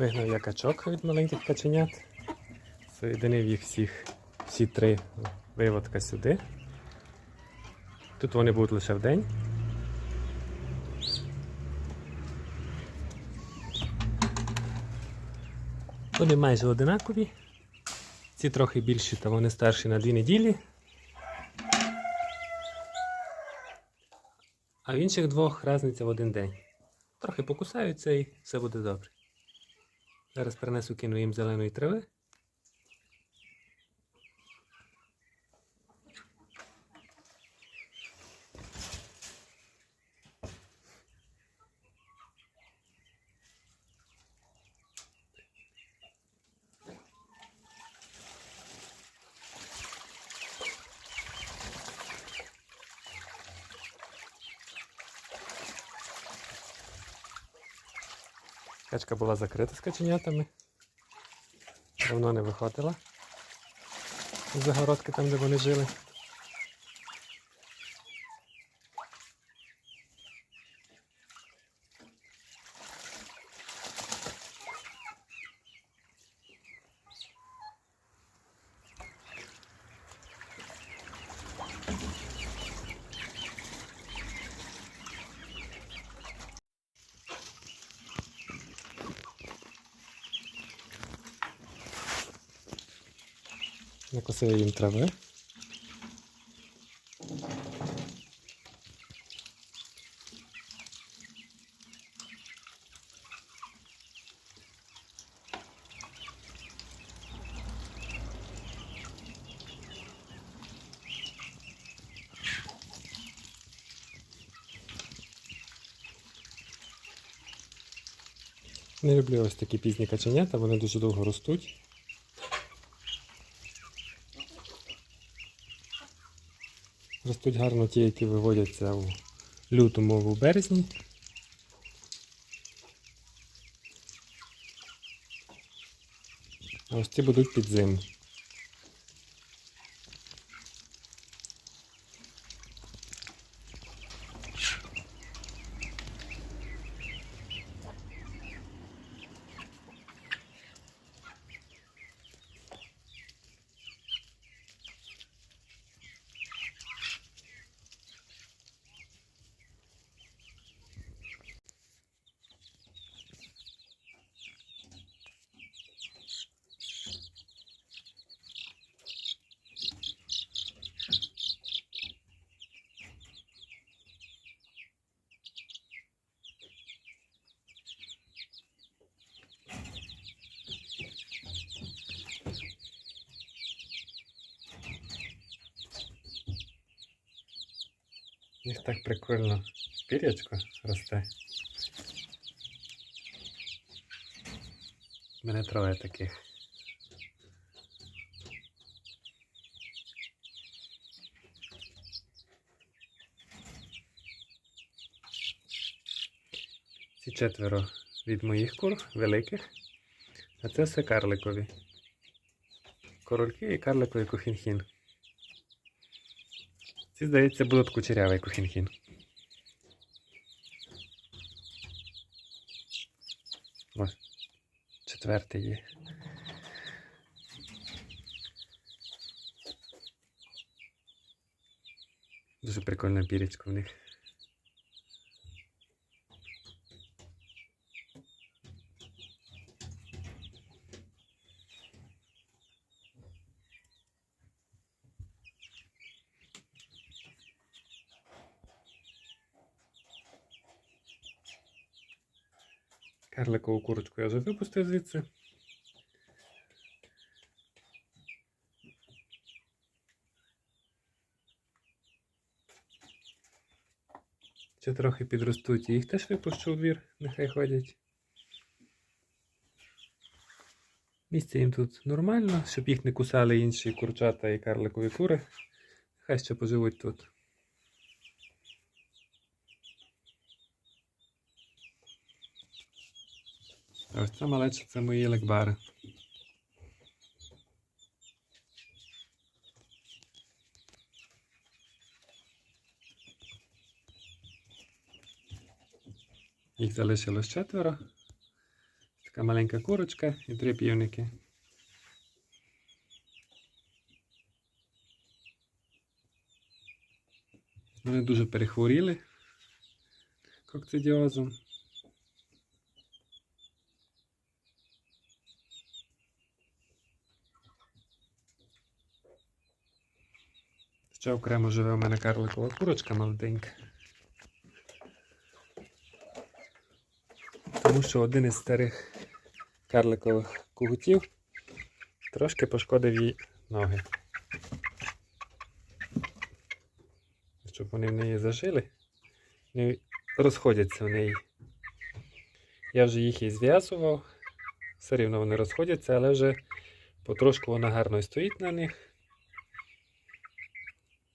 Вигнав я качок від маленьких каченят. Соєдинив їх всіх, всі три виводка сюди. Тут вони будуть лише в день. Вони майже одинакові. Ці трохи більші, та вони старші на дві неділі. А в інших двох різниця в один день. Трохи покусаються і все буде добре. Зараз принесу кину їм зеленої трави. Качка була закрита з каченятами. Давно не виходила з загородки там, де вони жили. Накосив їм трави. Не люблю ось такі пізні каченята, вони дуже довго ростуть. Ростуть гарно ті, які виводяться у лютому в березні. А ось ці будуть під зиму. Них так прикольно пір'ячко росте. У мене троє таких. Ці четверо від моїх кур, великих, а це все карликові. Корольки і карликові кухінхін. Ці, здається, будуть кучерявий кухінхін. Ось, четвертий є. Дуже прикольна пірічка в них. Карликову курочку я вже випустив звідси. Ще трохи підростуть їх теж випущу у двір, нехай ходять. Місце їм тут нормально, щоб їх не кусали інші курчата і карликові кури. Хай ще поживуть тут. Ось це малеча це мої лекбари. Їх залишилось четверо. Така маленька курочка і три півники. Вони дуже перехворіли кокцидіозом. Ще окремо живе у мене карликова курочка молоденька. Тому що один із старих карликових кугутів трошки пошкодив їй ноги. Щоб вони в неї зажили, вони розходяться в неї. Я вже їх і зв'язував, все рівно вони розходяться, але вже потрошку вона гарно стоїть на них.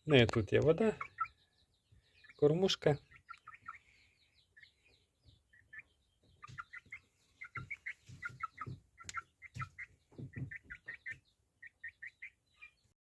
В і тут є вода, кормушка.